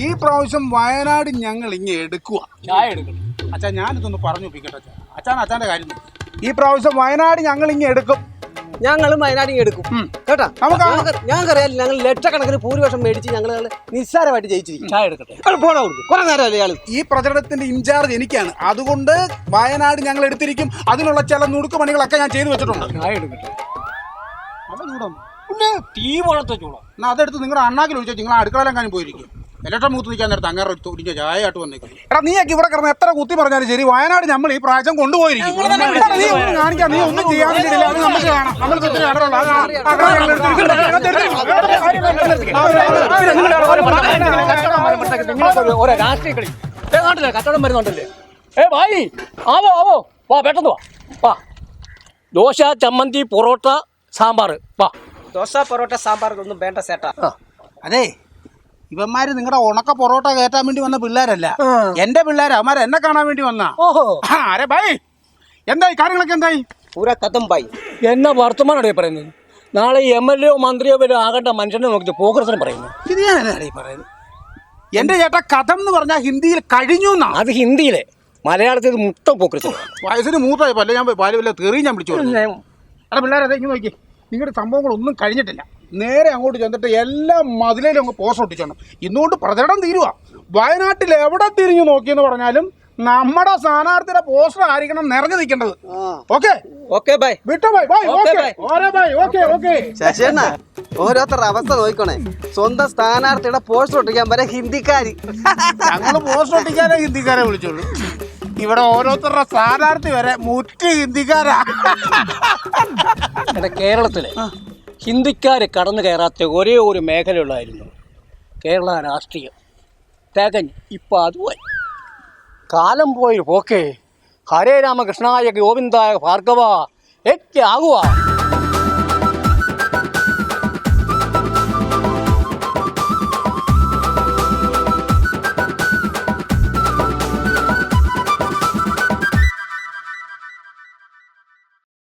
ഈ പ്രാവശ്യം വയനാട് ഞങ്ങൾ ഇങ്ങനെ എടുക്കുക ചായ എടുക്കണം. അച്ഛാ ഞാനിതൊന്ന് പറഞ്ഞു ഒപ്പിക്കട്ടെ അച്ഛാ. അച്ഛാൻ അച്ഛാന്റെ കാര്യം നോക്ക്. ഈ പ്രാവശ്യം വയനാട് ഞങ്ങൾ ഇങ്ങനെ എടുക്കും. ഞങ്ങളും വയനാട് എടുക്കും. ഉം. കേട്ടാ? നമുക്ക് ആ- ഞങ്ങൾക്ക് ഞങ്ങൾക്കറിയാം ഞങ്ങൾ ലക്ഷക്കണക്കിന് ഭൂരിപക്ഷം മേടിച്ച് ഞങ്ങൾ നിസ്സാരമായിട്ട് ജയിച്ചിരിക്കും. ചായ എടുക്കട്ടെ. അയാൾ കുറെ നേരമല്ലേ ഇയാൾ? ഈ പ്രചരണത്തിന്റെ ഇൻചാർജ് എനിക്കാണ്. അതുകൊണ്ട് വയനാട് ഞങ്ങൾ എടുത്തിരിക്കും. അതിനുള്ള ചില നുടുക്കുപണികളൊക്കെ ഞാൻ ചെയ്തു വെച്ചിട്ടുണ്ട്. ചായ എടുക്കട്ടെ. അപ്പൊ ചൂടാണ്. പിന്നെ തീ പോലത്തെ ചൂടാ. എന്നാ അതെടുത്ത് നിങ്ങളുടെ അണ്ണാക്കി ഒഴിച്ചാൽ നിങ്ങൾ അടുക്കളയിലെങ്ങാനും പോയിരിക്കും. ഇലക്ട്രം മൂത്ത് നിൽക്കാൻ നേരത്തെ അങ്ങനെ ഒരു ചായ ചായയായിട്ട് വന്നേക്കും എടാ നീയൊക്കെ ഇവിടെ കിടന്ന് എത്ര കുത്തി പറഞ്ഞാലും ശരി വയനാട് നമ്മൾ ഈ പ്രാവശ്യം കൊണ്ടുപോയിരിക്കും നീ ഒന്നും നീ ചെയ്യാൻ വേണ്ടിയില്ല അത് നമുക്ക് കാണാം രാഷ്ട്രീയ കളി ഏ നാട്ടിലെ കച്ചവടം വരുന്നുണ്ടല്ലേ ഏ ഭായി ആവോ ആവോ വാ പെട്ടെന്ന് വാ വാ ദോശ ചമ്മന്തി പൊറോട്ട സാമ്പാർ വാ ദോശ പൊറോട്ട സാമ്പാർ ഒന്നും വേണ്ട സേട്ടാ അതെ ഇവന്മാര് നിങ്ങളുടെ ഉണക്ക പൊറോട്ട കയറ്റാൻ വേണ്ടി വന്ന പിള്ളേരല്ല. എന്റെ പിള്ളേരാ അവന്മാർ എന്നെ കാണാൻ വേണ്ടി വന്ന. ഓഹോ. അരെ ബൈ? എന്തായി? കാര്യങ്ങളൊക്കെ എന്തായി? കഥം ബൈ. എന്നാ വർത്തമാനമാണ് പറയുന്നത്? നാളെ എം എൽ എയോ മന്ത്രിയോ വരെ ആകേണ്ട മനുഷ്യനെ നോക്കിയിട്ട് പോക്കർസിന് പറയുന്നു. ഇത് ഞാൻ ഈ പറയുന്നത്? എന്റെ ചേട്ടാ കഥം എന്ന് പറഞ്ഞാൽ ഹിന്ദിയിൽ കഴിഞ്ഞു എന്നാ. അത് ഹിന്ദിയിലെ. മലയാളത്തിൽ ഇത് മുട്ട പോക്കർസ് വയസ്സിന് മൂത്തായി പല്ല ഞാൻ പാൽ വല്ല തെറി ഞാൻ പിടിച്ചു അല്ല എടാ പിള്ളേരെ അതെ ഇങ്ങനെ നോക്കി. നിങ്ങളുടെ സംഭവങ്ങളൊന്നും കഴിഞ്ഞിട്ടില്ല. നേരെ അങ്ങോട്ട് ചെന്നിട്ട് എല്ലാ മതിലേലും അങ്ങ് പോസ്റ്റ് ഒട്ടിച്ചോണം. ഇന്നുകൊണ്ട് പ്രചരണം തീരുക വയനാട്ടിൽ എവിടെ തിരിഞ്ഞു നോക്കിയെന്ന് പറഞ്ഞാലും നമ്മുടെ സ്ഥാനാർത്ഥിയുടെ പോസ്റ്റർ ആയിരിക്കണം നിറഞ്ഞു നിൽക്കേണ്ടത്. ഓക്കെ ഓക്കെ ബൈ വിട്ടോ ബൈ ബൈ. ഓരോ ബൈ ഓക്കെ ഓക്കെ ശശിയണ്ണ ഓരോരുത്തരുടെ അവസ്ഥ നോക്കണേ സ്വന്തം സ്ഥാനാർത്ഥിയുടെ പോസ്റ്റർ ഒട്ടിക്കാൻ വരെ ഹിന്ദിക്കാരി. ഞങ്ങൾ പോസ്റ്റർ ഒട്ടിക്കാനേ ഹിന്ദിക്കാരെ വിളിച്ചോളൂ. ഇവിടെ ഓരോരുത്തരുടെ സ്ഥാനാർത്ഥി വരെ മുറ്റ് ഹിന്ദിക്കാരാ. കേരളത്തിലെ ഹിന്ദിക്കാർ കടന്നു കയറാത്ത ഒരേ ഒരു മേഖലയുള്ളായിരുന്നു കേരള രാഷ്ട്രീയം. തികഞ്ഞ് ഇപ്പം അതുമായി കാലം പോയി പോക്കേ. ഹരേ രാമകൃഷ്ണായ ഗോവിന്ദായ ഭാർഗവ. ഏക് ആകുക